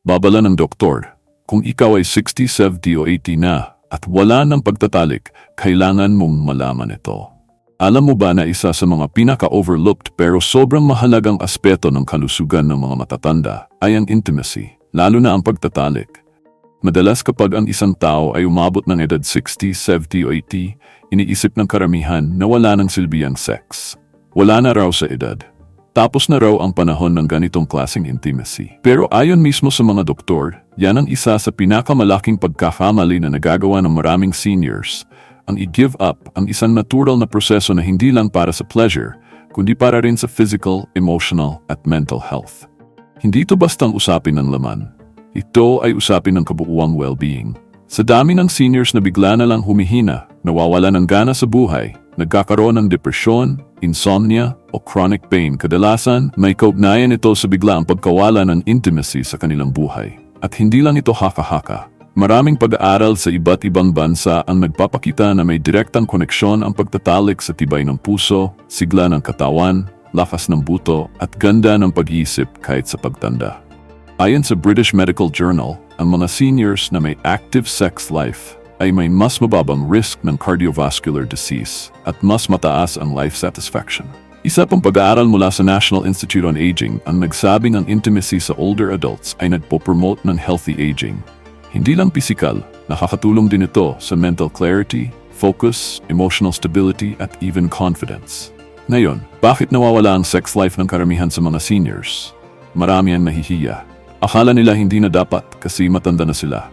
Babala ng doktor, kung ikaw ay 60, 70 o 80 na at wala ng pagtatalik, kailangan mong malaman ito. Alam mo ba na isa sa mga pinaka-overlooked pero sobrang mahalagang aspeto ng kalusugan ng mga matatanda ay ang intimacy, lalo na ang pagtatalik. Madalas kapag ang isang tao ay umabot ng edad 60, 70 o 80, iniisip ng karamihan na wala ng silbi sex. Wala na raw sa edad. Tapos na raw ang panahon ng ganitong klaseng intimacy. Pero ayon mismo sa mga doktor, yan ang isa sa pinakamalaking pagkakamali na nagagawa ng maraming seniors. Ang i-give up ang isang natural na proseso na hindi lang para sa pleasure, kundi para rin sa physical, emotional at mental health. Hindi ito bastang usapin ng laman. Ito ay usapin ng kabuuang well-being. Sa dami ng seniors na bigla na lang humihina, nawawala ng gana sa buhay, nagkakaroon ng depresyon, insomnia o chronic pain, kadalasan may kaugnayan ito sa biglaang pagkawala ng intimacy sa kanilang buhay. At hindi lang ito haka-haka. Maraming pag-aaral sa iba't ibang bansa ang nagpapakita na may direktang koneksyon ang pagtatalik sa tibay ng puso, sigla ng katawan, lakas ng buto at ganda ng pag-iisip kahit sa pagtanda. Ayon sa British Medical Journal, ang mga seniors na may active sex life ay may mas mababang risk ng cardiovascular disease at mas mataas ang life satisfaction. Isa pang pag-aaral mula sa National Institute on Aging ang nagsabing ang intimacy sa older adults ay nagpo-promote ng healthy aging. Hindi lang pisikal, nakakatulong din ito sa mental clarity, focus, emotional stability at even confidence. Ngayon, bakit nawawala ang sex life ng karamihan sa mga seniors? Marami ang nahihiya. Akala nila hindi na dapat kasi matanda na sila.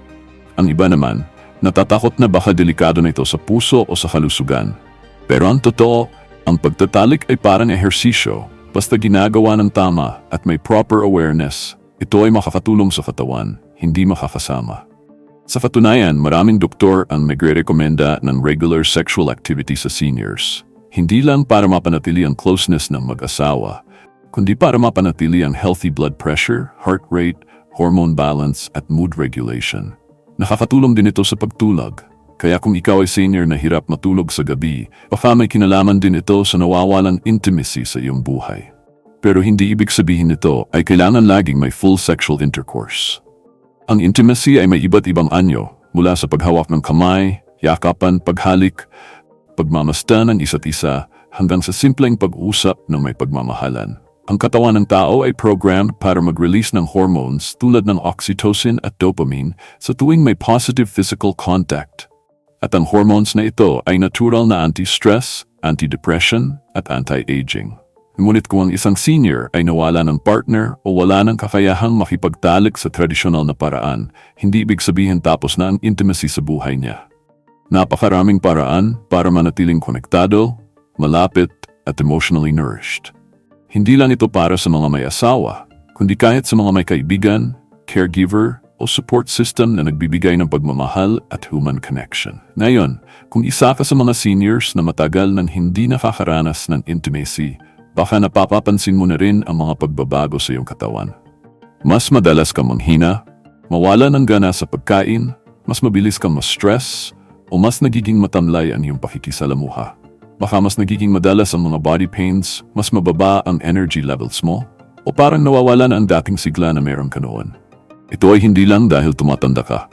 Ang iba naman, natatakot na baka delikado na ito sa puso o sa kalusugan. Pero ang totoo, ang pagtatalik ay parang ehersisyo. Basta ginagawa ng tama at may proper awareness, ito ay makakatulong sa katawan, hindi makakasama. Sa katunayan, maraming doktor ang nagre-rekomenda ng regular sexual activity sa seniors. Hindi lang para mapanatili ang closeness ng mag-asawa, kundi para mapanatili ang healthy blood pressure, heart rate, hormone balance at mood regulation. Nakakatulong din ito sa pagtulog. Kaya kung ikaw ay senior na hirap matulog sa gabi, baka may kinalaman din ito sa nawawalan intimacy sa iyong buhay. Pero hindi ibig sabihin nito ay kailangan laging may full sexual intercourse. Ang intimacy ay may iba't ibang anyo mula sa paghawak ng kamay, yakapan, paghalik, pagmamasdan ng isa't isa hanggang sa simpleng pag-usap ng may pagmamahalan. Ang katawan ng tao ay programmed para mag-release ng hormones tulad ng oxytocin at dopamine sa tuwing may positive physical contact. At ang hormones na ito ay natural na anti-stress, anti-depression at anti-aging. Ngunit kung ang isang senior ay nawala ng partner o wala ng kakayahang makipagtalik sa tradisyonal na paraan, hindi ibig sabihin tapos na ang intimacy sa buhay niya. Napakaraming paraan para manatiling konektado, malapit at emotionally nourished. Hindi lang ito para sa mga may asawa, kundi kahit sa mga may kaibigan, caregiver o support system na nagbibigay ng pagmamahal at human connection. Ngayon, kung isa ka sa mga seniors na matagal nang hindi nakakaranas ng intimacy, baka napapapansin mo na rin ang mga pagbabago sa iyong katawan. Mas madalas kang manghina, mawala ng gana sa pagkain, mas mabilis kang ma-stress, o mas nagiging matamlay ang iyong pakikisalamuha. Baka mas nagiging madalas ang mga body pains, mas mababa ang energy levels mo, o parang nawawala na ang dating sigla na meron ka noon. Ito ay hindi lang dahil tumatanda ka,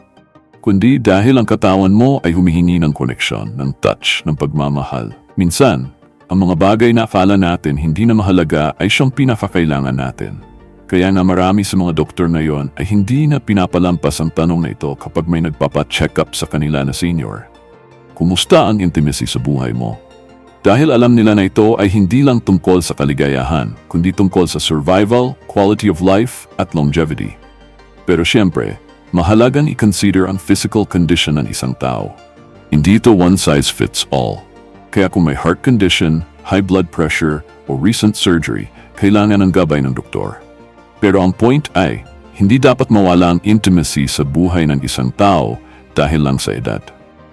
kundi dahil ang katawan mo ay humihingi ng koneksyon, ng touch, ng pagmamahal. Minsan, ang mga bagay na akala natin hindi na mahalaga ay siyang pinakakailangan natin. Kaya na marami sa mga doktor na yon ay hindi na pinapalampas ang tanong na ito kapag may nagpapa-check up sa kanila na senior. Kumusta ang intimacy sa buhay mo? Dahil alam nila na ito ay hindi lang tungkol sa kaligayahan, kundi tungkol sa survival, quality of life, at longevity. Pero siyempre, mahalagang i-consider ang physical condition ng isang tao. Hindi ito one size fits all. Kaya kung may heart condition, high blood pressure, o recent surgery, kailangan ng gabay ng doktor. Pero ang point ay, hindi dapat mawala ang intimacy sa buhay ng isang tao dahil lang sa edad.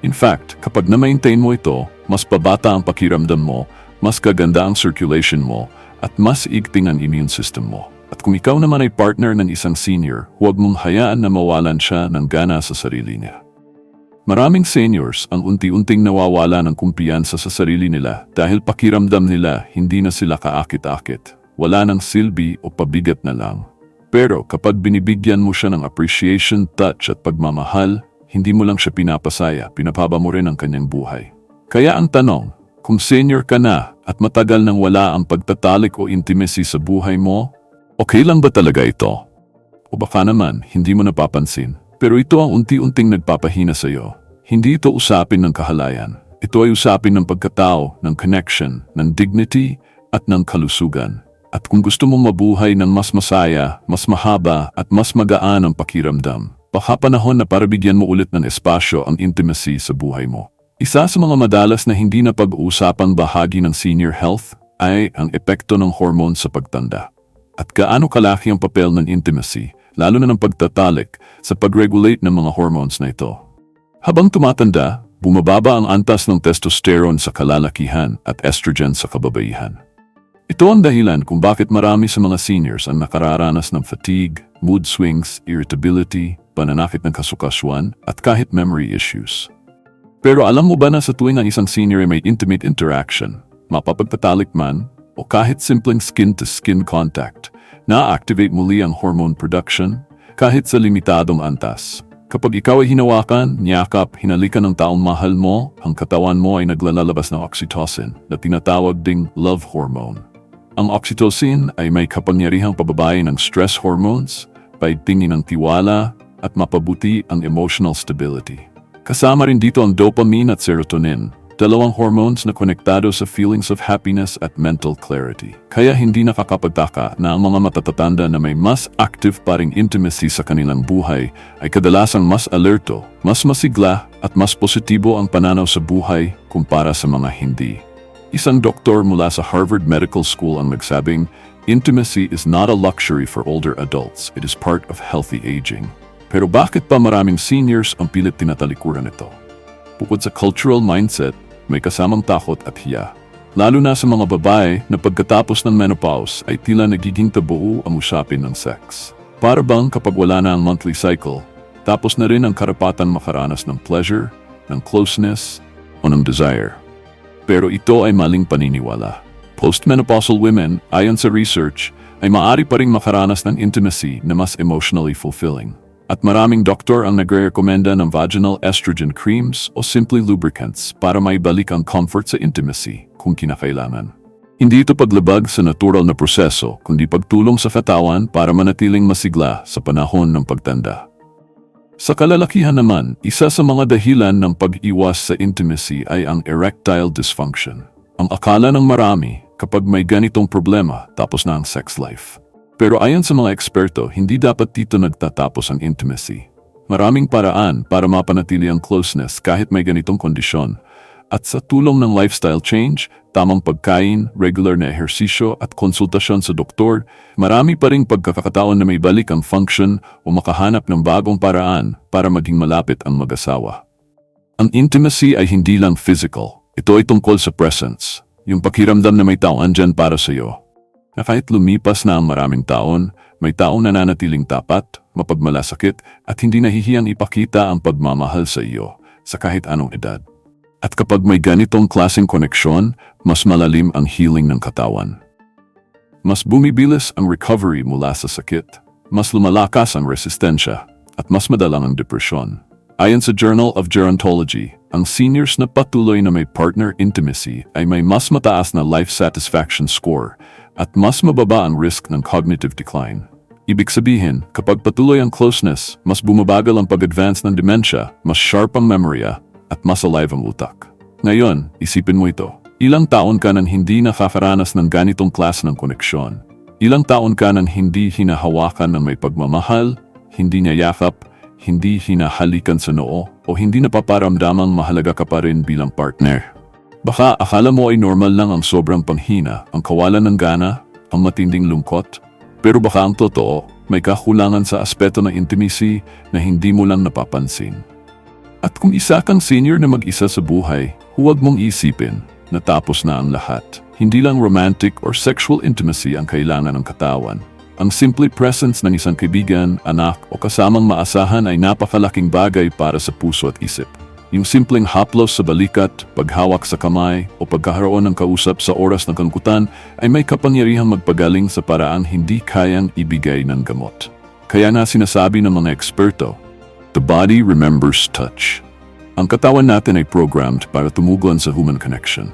In fact, kapag na-maintain mo ito, mas pabata ang pakiramdam mo, mas kaganda ang circulation mo, at mas igting ang immune system mo. At kung ikaw naman ay partner ng isang senior, huwag mong hayaan na mawalan siya ng gana sa sarili niya. Maraming seniors ang unti-unting nawawala ng kumpiyansa sa sarili nila dahil pakiramdam nila hindi na sila kaakit-akit, wala ng silbi o pabigat na lang. Pero kapag binibigyan mo siya ng appreciation, touch at pagmamahal, hindi mo lang siya pinapasaya, pinapaba mo rin ang kanyang buhay. Kaya ang tanong, kung senior ka na at matagal nang wala ang pagtatalik o intimacy sa buhay mo, okay lang ba talaga ito? O baka naman, hindi mo napapansin. Pero ito ang unti-unting nagpapahina sa iyo. Hindi ito usapin ng kahalayan. Ito ay usapin ng pagkatao, ng connection, ng dignity, at ng kalusugan. At kung gusto mong mabuhay ng mas masaya, mas mahaba, at mas magaan ang pakiramdam, baka panahon na para bigyan mo ulit ng espasyo ang intimacy sa buhay mo. Isa sa mga madalas na hindi na pag-uusapang bahagi ng senior health ay ang epekto ng hormone sa pagtanda. At gaano kalaki ang papel ng intimacy, lalo na ng pagtatalik, sa pag-regulate ng mga hormones na ito. Habang tumatanda, bumababa ang antas ng testosterone sa kalalakihan at estrogen sa kababaihan. Ito ang dahilan kung bakit marami sa mga seniors ang nakararanas ng fatigue, mood swings, irritability, pananakit ng kasukaswan, at kahit memory issues. Pero alam mo ba na sa tuwing ang isang senior ay may intimate interaction, mapapagtatalik man, o kahit simpleng skin-to-skin contact, na-activate muli ang hormone production kahit sa limitadong antas. Kapag ikaw ay hinawakan, niyakap, hinalikan ng taong mahal mo, ang katawan mo ay naglalabas ng oxytocin na tinatawag ding love hormone. Ang oxytocin ay may kapangyarihang pababae ng stress hormones, paigtingin ng tiwala, at mapabuti ang emotional stability. Kasama rin dito ang dopamine at serotonin, dalawang hormones na konektado sa feelings of happiness at mental clarity. Kaya hindi nakakapagtaka na ang mga matatatanda na may mas active pa ring intimacy sa kanilang buhay ay kadalasang mas alerto, mas masigla at mas positibo ang pananaw sa buhay kumpara sa mga hindi. Isang doktor mula sa Harvard Medical School ang nagsabing, Intimacy is not a luxury for older adults, it is part of healthy aging. Pero bakit pa maraming seniors ang pilit tinatalikuran ito? Bukod sa cultural mindset, may kasamang takot at hiya. Lalo na sa mga babae na pagkatapos ng menopause ay tila nagiging tabu ang usapin ng sex. Para bang kapag wala na ang monthly cycle, tapos na rin ang karapatan makaranas ng pleasure, ng closeness, o ng desire. Pero ito ay maling paniniwala. Postmenopausal women, ayon sa research, ay maari pa ring makaranas ng intimacy na mas emotionally fulfilling. At maraming doktor ang nagre-rekomenda ng vaginal estrogen creams o simply lubricants para maibalik ang comfort sa intimacy kung kinakailangan. Hindi ito paglabag sa natural na proseso, kundi pagtulong sa katawan para manatiling masigla sa panahon ng pagtanda. Sa kalalakihan naman, isa sa mga dahilan ng pag-iwas sa intimacy ay ang erectile dysfunction. Ang akala ng marami kapag may ganitong problema tapos na ang sex life. Pero ayon sa mga eksperto, hindi dapat dito nagtatapos ang intimacy. Maraming paraan para mapanatili ang closeness kahit may ganitong kondisyon at sa tulong ng lifestyle change, tamang pagkain, regular na ehersisyo at konsultasyon sa doktor, marami pa ring pagkakataon na may balik ang function o makahanap ng bagong paraan para maging malapit ang mag-asawa. Ang intimacy ay hindi lang physical. Ito ay tungkol sa presence. Yung pakiramdam na may tao andyan para sa iyo. Na kahit lumipas na ang maraming taon, may taong nananatiling tapat, mapagmalasakit at hindi nahihiyang ipakita ang pagmamahal sa iyo sa kahit anong edad. At kapag may ganitong klaseng koneksyon, mas malalim ang healing ng katawan. Mas bumibilis ang recovery mula sa sakit, mas lumalakas ang resistensya, at mas madalang ang depresyon. Ayon sa Journal of Gerontology, ang seniors na patuloy na may partner intimacy ay may mas mataas na life satisfaction score at mas mababa ang risk ng cognitive decline. Ibig sabihin, kapag patuloy ang closeness, mas bumabagal ang pag-advance ng dementia, mas sharp ang memorya, at mas alive ang utak. Ngayon, isipin mo ito. Ilang taon ka nang hindi nakakaranas ng ganitong klase ng koneksyon. Ilang taon ka nang hindi hinahawakan ng may pagmamahal, hindi niyayakap, hindi hinahalikan sa noo, o hindi napaparamdamang mahalaga ka pa rin bilang partner. Baka akala mo ay normal lang ang sobrang panghina, ang kawalan ng gana, ang matinding lungkot, pero baka ang totoo, may kakulangan sa aspeto ng intimacy na hindi mo lang napapansin. At kung isa kang senior na mag-isa sa buhay, huwag mong isipin na tapos na ang lahat. Hindi lang romantic or sexual intimacy ang kailangan ng katawan. Ang simple presence ng isang kaibigan, anak o kasamang maasahan ay napakalaking bagay para sa puso at isip. Yung simpleng haplos sa balikat, paghawak sa kamay, o pagkakaroon ng kausap sa oras ng kalungkutan ay may kapangyarihang magpagaling sa paraang hindi kayang ibigay ng gamot. Kaya nga sinasabi ng mga eksperto, the body remembers touch. Ang katawan natin ay programmed para tumugon sa human connection.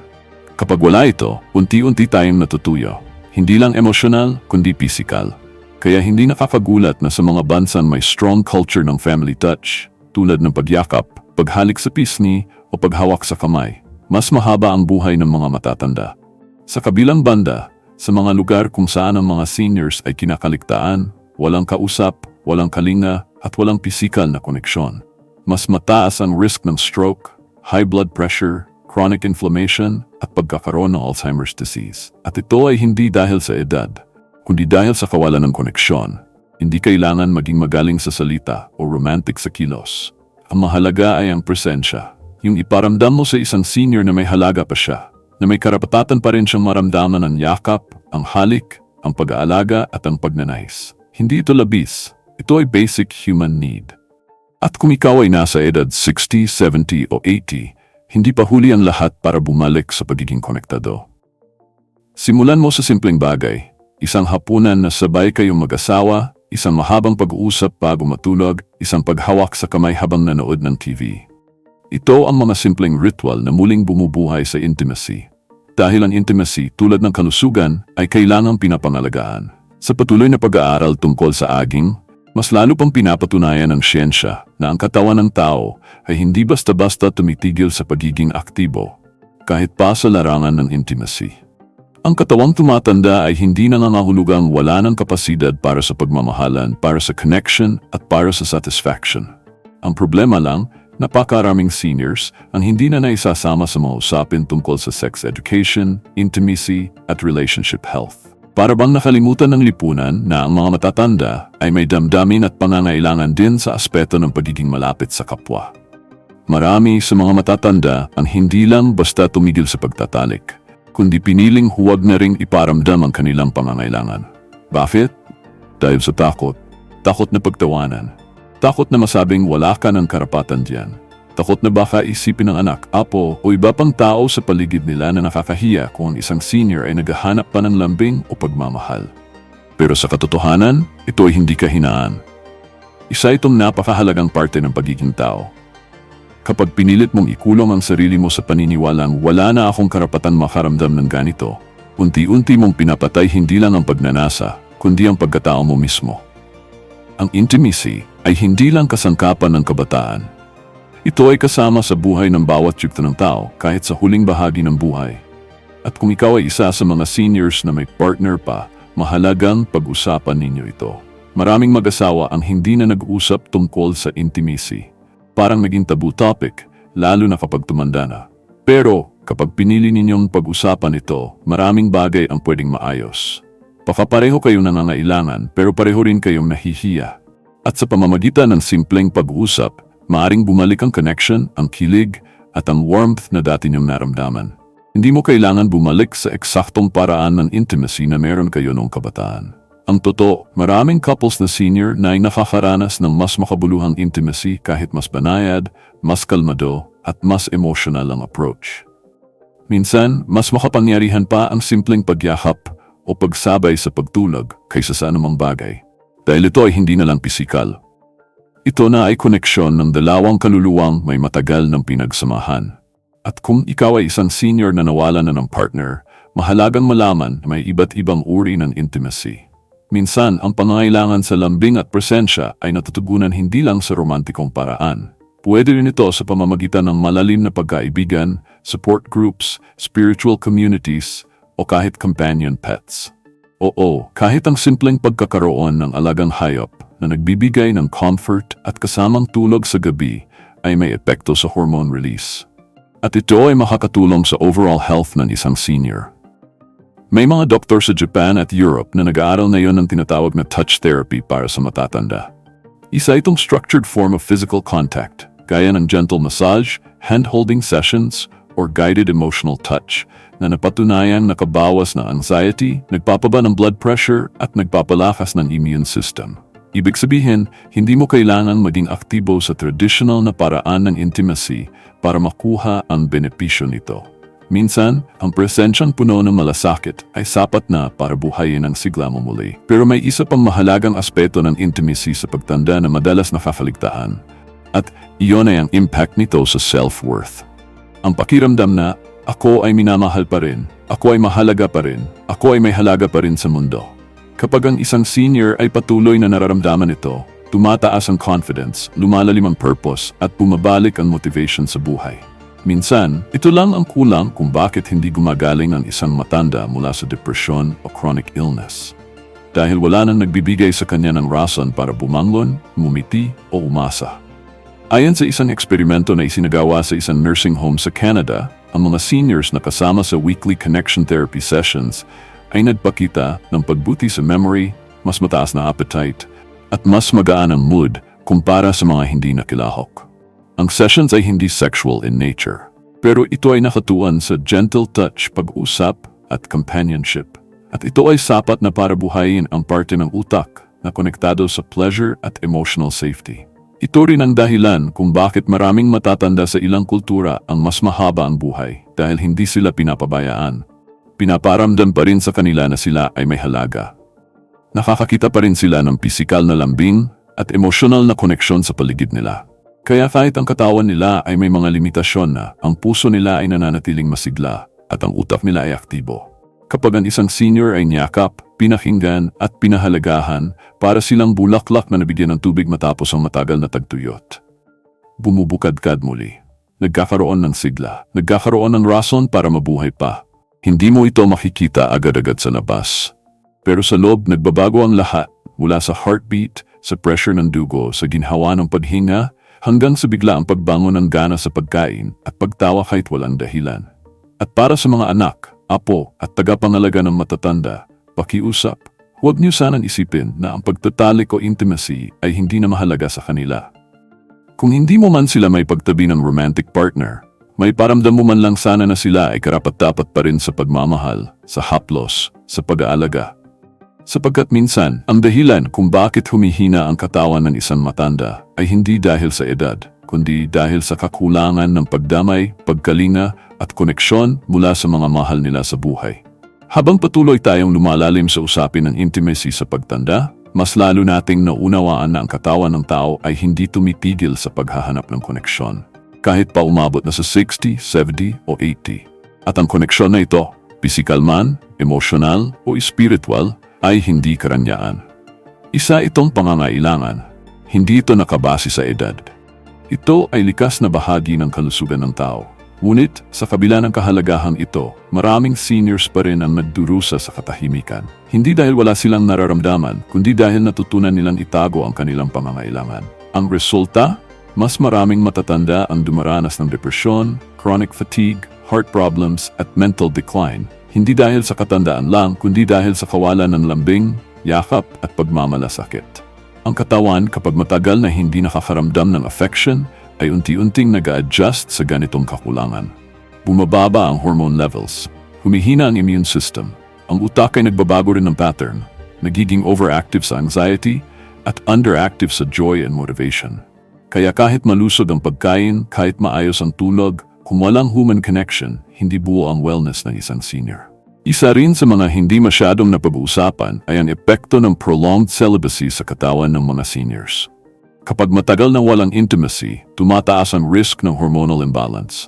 Kapag wala ito, unti-unti tayong natutuyo. Hindi lang emosyonal, kundi physical. Kaya hindi nakakagulat na sa mga bansang may strong culture ng family touch, tulad ng pagyakap, paghalik sa pisngi o paghawak sa kamay, mas mahaba ang buhay ng mga matatanda. Sa kabilang banda, sa mga lugar kung saan ang mga seniors ay kinakaligtaan, walang kausap, walang kalinga at walang pisikal na koneksyon. Mas mataas ang risk ng stroke, high blood pressure, chronic inflammation at pagkakaroon ng Alzheimer's disease. At ito ay hindi dahil sa edad, kundi dahil sa kawalan ng koneksyon. Hindi kailangan maging magaling sa salita o romantic sa kilos. Ang mahalaga ay ang presensya. Yung iparamdam mo sa isang senior na may halaga pa siya, na may karapatatan pa rin siyang maramdaman ang yakap, ang halik, ang pag-aalaga at ang pagnanais. Hindi ito labis. Ito ay basic human need. At kung ikaw ay nasa edad 60, 70 o 80, hindi pa huli ang lahat para bumalik sa pagiging konektado. Simulan mo sa simpleng bagay, isang hapunan na sabay kayong mag-asawa, isang mahabang pag-uusap bago matulog, isang paghawak sa kamay habang nanood ng TV. Ito ang mga simpleng ritual na muling bumubuhay sa intimacy. Dahil ang intimacy tulad ng kalusugan ay kailangang pinapangalagaan. Sa patuloy na pag-aaral tungkol sa aging, mas lalo pang pinapatunayan ng siyensya na ang katawan ng tao ay hindi basta-basta tumitigil sa pagiging aktibo, kahit pa sa larangan ng intimacy. Ang katawang tumatanda ay hindi nangangahulugang wala ng kapasidad para sa pagmamahalan, para sa connection at para sa satisfaction. Ang problema lang, napakaraming seniors ang hindi na naisasama sa mga usapin tungkol sa sex education, intimacy at relationship health. Para bang nakalimutan ng lipunan na ang mga matatanda ay may damdamin at pangangailangan din sa aspeto ng pagiging malapit sa kapwa. Marami sa mga matatanda ang hindi lang basta tumigil sa pagtatalik, kundi piniling huwag na ring iparamdam ang kanilang pangangailangan. Bakit? Dahil sa takot. Takot na pagtawanan. Takot na masabing wala ka ng karapatan diyan. Takot na baka isipin ng anak, apo o iba pang tao sa paligid nila na nakakahiya kung ang isang senior ay naghahanap pa ng lambing o pagmamahal. Pero sa katotohanan, ito ay hindi kahinaan. Isa itong napakahalagang parte ng pagiging tao. Kapag pinilit mong ikulong ang sarili mo sa paniniwalang wala na akong karapatan makaramdam ng ganito, unti-unti mong pinapatay hindi lang ang pagnanasa, kundi ang pagkatao mo mismo. Ang intimacy ay hindi lang kasangkapan ng kabataan, ito ay kasama sa buhay ng bawat yugto ng tao kahit sa huling bahagi ng buhay. At kung ikaw ay isa sa mga seniors na may partner pa, mahalagang pag-usapan ninyo ito. Maraming mag-asawa ang hindi na nag-usap tungkol sa intimacy. Parang naging tabu topic, lalo na kapag tumanda na. Pero kapag pinili ninyong pag-usapan ito, maraming bagay ang pwedeng maayos. Pakapareho kayong nangangailangan pero pareho rin kayong nahihiya. At sa pamamagitan ng simpleng pag-uusap, Maaring bumalik ang connection, ang kilig, at ang warmth na dati niyong naramdaman. Hindi mo kailangan bumalik sa eksaktong paraan ng intimacy na meron kayo noong kabataan. Ang totoo, maraming couples na senior na ay nakakaranas ng mas makabuluhang intimacy kahit mas banayad, mas kalmado, at mas emotional ang approach. Minsan, mas makapangyarihan pa ang simpleng pagyakap o pagsabay sa pagtulog kaysa sa anumang bagay. Dahil ito ay hindi na lang pisikal, ito na ay koneksyon ng dalawang kaluluwang may matagal ng pinagsamahan. At kung ikaw ay isang senior na nawala na ng partner, mahalagang malaman may iba't ibang uri ng intimacy. Minsan, ang pangangailangan sa lambing at presensya ay natutugunan hindi lang sa romantikong paraan. Pwede rin ito sa pamamagitan ng malalim na pagkaibigan, support groups, spiritual communities, o kahit companion pets. Oo, kahit ang simpleng pagkakaroon ng alagang hayop na nagbibigay ng comfort at kasamang tulog sa gabi ay may epekto sa hormone release. At ito ay makakatulong sa overall health ng isang senior. May mga doktor sa Japan at Europe na nag-aaral na yon ng tinatawag na touch therapy para sa matatanda. Isa itong structured form of physical contact, gaya ng gentle massage, hand-holding sessions, or guided emotional touch na napatunayang nakabawas na anxiety, nagpapaba ng blood pressure at nagpapalakas ng immune system. Ibig sabihin, hindi mo kailangan maging aktibo sa traditional na paraan ng intimacy para makuha ang benepisyo nito. Minsan, ang presensyang puno ng malasakit ay sapat na para buhayin ang sigla mo muli. Pero may isa pang mahalagang aspeto ng intimacy sa pagtanda na madalas nakakaligtaan. At iyon ay ang impact nito sa self-worth. Ang pakiramdam na, ako ay minamahal pa rin, ako ay mahalaga pa rin, ako ay may halaga pa rin sa mundo. Kapag ang isang senior ay patuloy na nararamdaman ito, tumataas ang confidence, lumalalim ang purpose at bumabalik ang motivation sa buhay. Minsan, ito lang ang kulang kung bakit hindi gumagaling ang isang matanda mula sa depresyon o chronic illness. Dahil wala nang nagbibigay sa kanya ng rason para bumangon, ngumiti o umasa. Ayon sa isang eksperimento na isinagawa sa isang nursing home sa Canada, ang mga seniors na kasama sa weekly connection therapy sessions ay nagpakita ng pagbuti sa memory, mas mataas na appetite, at mas magaan ang mood kumpara sa mga hindi nakilahok. Ang sessions ay hindi sexual in nature, pero ito ay nakatuan sa gentle touch, pag-usap at companionship. At ito ay sapat na para buhayin ang parte ng utak na konektado sa pleasure at emotional safety. Ito rin ang dahilan kung bakit maraming matatanda sa ilang kultura ang mas mahaba ang buhay dahil hindi sila pinapabayaan. Pinaparamdam pa rin sa kanila na sila ay may halaga. Nakakakita pa rin sila ng pisikal na lambing at emosyonal na koneksyon sa paligid nila. Kaya kahit ang katawan nila ay may mga limitasyon na, ang puso nila ay nananatiling masigla at ang utak nila ay aktibo. Kapag ang isang senior ay niyakap, pinakinggan at pinahalagahan para silang bulaklak na nabigyan ng tubig matapos ang matagal na tagtuyot. Bumubukadkad muli. Nagkakaroon ng sigla. Nagkakaroon ng rason para mabuhay pa. Hindi mo ito makikita agad-agad sa labas. Pero sa loob, nagbabago ang lahat mula sa heartbeat, sa pressure ng dugo, sa ginhawa ng paghinga, hanggang sa bigla ang pagbangon ng gana sa pagkain at pagtawa kahit walang dahilan. At para sa mga anak, apo at tagapangalaga ng matatanda, pakiusap, huwag niyo sanang isipin na ang pagtatalik o intimacy ay hindi na mahalaga sa kanila. Kung hindi mo man sila may pagtabi ng romantic partner, may paramdam mo man lang sana na sila ay karapat-dapat pa rin sa pagmamahal, sa haplos, sa pag-aalaga. Sapagkat minsan, ang dahilan kung bakit humihina ang katawan ng isang matanda ay hindi dahil sa edad, kundi dahil sa kakulangan ng pagdamay, pagkalinga at koneksyon mula sa mga mahal nila sa buhay. Habang patuloy tayong lumalalim sa usapin ng intimacy sa pagtanda, mas lalo nating naunawaan na ang katawan ng tao ay hindi tumitigil sa paghahanap ng koneksyon. Kahit pa umabot na sa 60, 70 o 80. At ang koneksyon na ito, pisikal man, emosyonal o spiritual, ay hindi karanyaan. Isa itong pangangailangan. Hindi ito nakabase sa edad. Ito ay likas na bahagi ng kalusugan ng tao. Ngunit sa kabila ng kahalagahan ito, maraming seniors pa rin ang nagdurusa sa katahimikan. Hindi dahil wala silang nararamdaman, kundi dahil natutunan nilang itago ang kanilang pangangailangan. Ang resulta, mas maraming matatanda ang dumaranas ng depresyon, chronic fatigue, heart problems at mental decline. Hindi dahil sa katandaan lang, kundi dahil sa kawalan ng lambing, yakap at pagmamalasakit. Ang katawan kapag matagal na hindi nakakaramdam ng affection ay unti-unting nag-adjust sa ganitong kakulangan. Bumababa ang hormone levels, humihina ang immune system, ang utak ay nagbabago rin ng pattern, nagiging overactive sa anxiety at underactive sa joy and motivation. Kaya kahit malusog ang pagkain, kahit maayos ang tulog, kung walang human connection, hindi buo ang wellness ng isang senior. Isa rin sa mga hindi masyadong napag-uusapan ay ang epekto ng prolonged celibacy sa katawan ng mga seniors. Kapag matagal na walang intimacy, tumataas ang risk ng hormonal imbalance.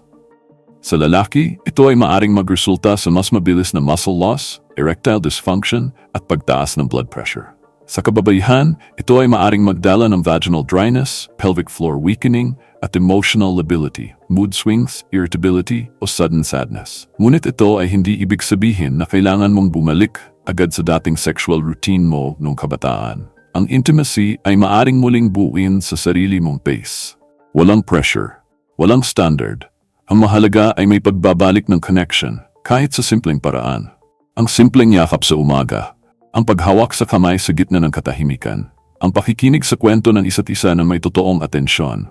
Sa lalaki, ito ay maaring magresulta sa mas mabilis na muscle loss, erectile dysfunction, at pagtaas ng blood pressure. Sa kababaihan, ito ay maaring magdala ng vaginal dryness, pelvic floor weakening, at emotional lability, mood swings, irritability, o sudden sadness. Ngunit ito ay hindi ibig sabihin na kailangan mong bumalik agad sa dating sexual routine mo nung kabataan. Ang intimacy ay maaring muling buuin sa sarili mong pace. Walang pressure, walang standard. Ang mahalaga ay may pagbabalik ng connection kahit sa simpleng paraan. Ang simpleng yakap sa umaga, ang paghawak sa kamay sa gitna ng katahimikan, ang pakikinig sa kwento ng isa't isa na may totoong atensyon.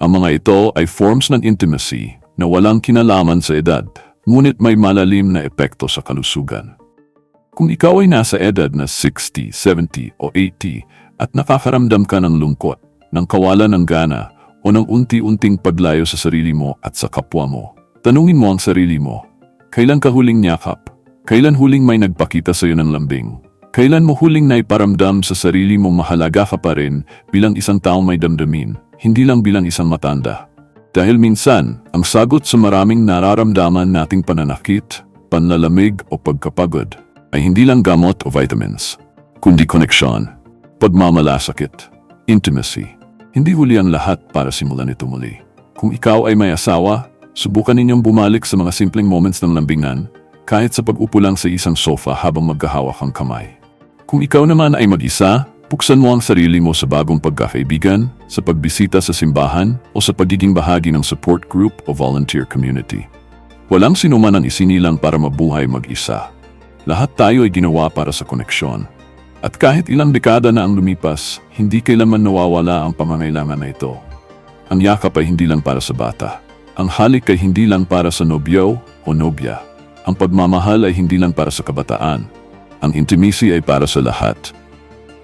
Ang mga ito ay forms ng intimacy na walang kinalaman sa edad, ngunit may malalim na epekto sa kalusugan. Kung ikaw ay nasa edad na 60, 70 o 80 at nakakaramdam ka ng lungkot, ng kawalan ng gana, o ng unti-unting paglayo sa sarili mo at sa kapwa mo. Tanungin mo ang sarili mo, kailan ka huling niyakap? Kailan huling may nagpakita sa iyo ng lambing? Kailan mo huling naiparamdam sa sarili mong mahalaga ka pa rin bilang isang taong may damdamin, hindi lang bilang isang matanda? Dahil minsan, ang sagot sa maraming nararamdaman nating pananakit, panlalamig o pagkapagod ay hindi lang gamot o vitamins, kundi koneksyon, pagmamalasakit, intimacy. Hindi huli ang lahat para simulan ito muli. Kung ikaw ay may asawa, subukan ninyong bumalik sa mga simpleng moments ng lambingan, kahit sa pag-upo lang sa isang sofa habang magkahawak ang kamay. Kung ikaw naman ay mag-isa, buksan mo ang sarili mo sa bagong pagkakaibigan, sa pagbisita sa simbahan, o sa pagiging bahagi ng support group o volunteer community. Walang sinuman ang isinilang para mabuhay mag-isa. Lahat tayo ay ginawa para sa koneksyon. At kahit ilang dekada na ang lumipas, hindi kailanman nawawala ang pangangailangan na ito. Ang yakap ay hindi lang para sa bata. Ang halik ay hindi lang para sa nobyo o nobya. Ang pagmamahal ay hindi lang para sa kabataan. Ang intimacy ay para sa lahat.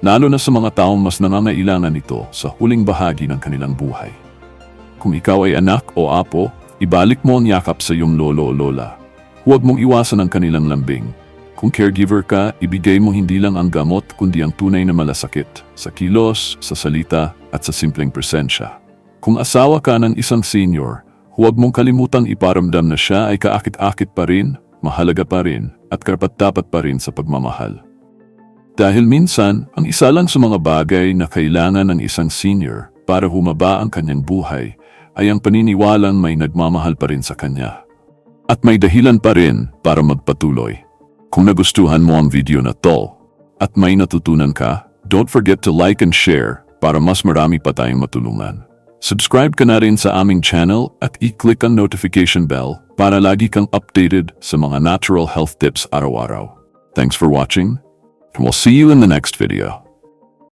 Lalo na sa mga taong mas nangangailangan nito sa huling bahagi ng kanilang buhay. Kung ikaw ay anak o apo, ibalik mo ang yakap sa iyong lolo o lola. Huwag mong iwasan ang kanilang lambing. Kung caregiver ka, ibigay mo hindi lang ang gamot kundi ang tunay na malasakit sa kilos, sa salita at sa simpleng presensya. Kung asawa ka ng isang senior, huwag mong kalimutang iparamdam na siya ay kaakit-akit pa rin, mahalaga pa rin at karapat-dapat pa rin sa pagmamahal. Dahil minsan, ang isa lang sa mga bagay na kailangan ng isang senior para humaba ang kanyang buhay ay ang paniniwalang may nagmamahal pa rin sa kanya. At may dahilan pa rin para magpatuloy. Kung nagustuhan mo ang video na to at may natutunan ka, don't forget to like and share para mas marami pa tayong matulungan. Subscribe ka na rin sa aming channel at i-click ang notification bell para lagi kang updated sa mga natural health tips araw-araw. Thanks for watching, and we'll see you in the next video.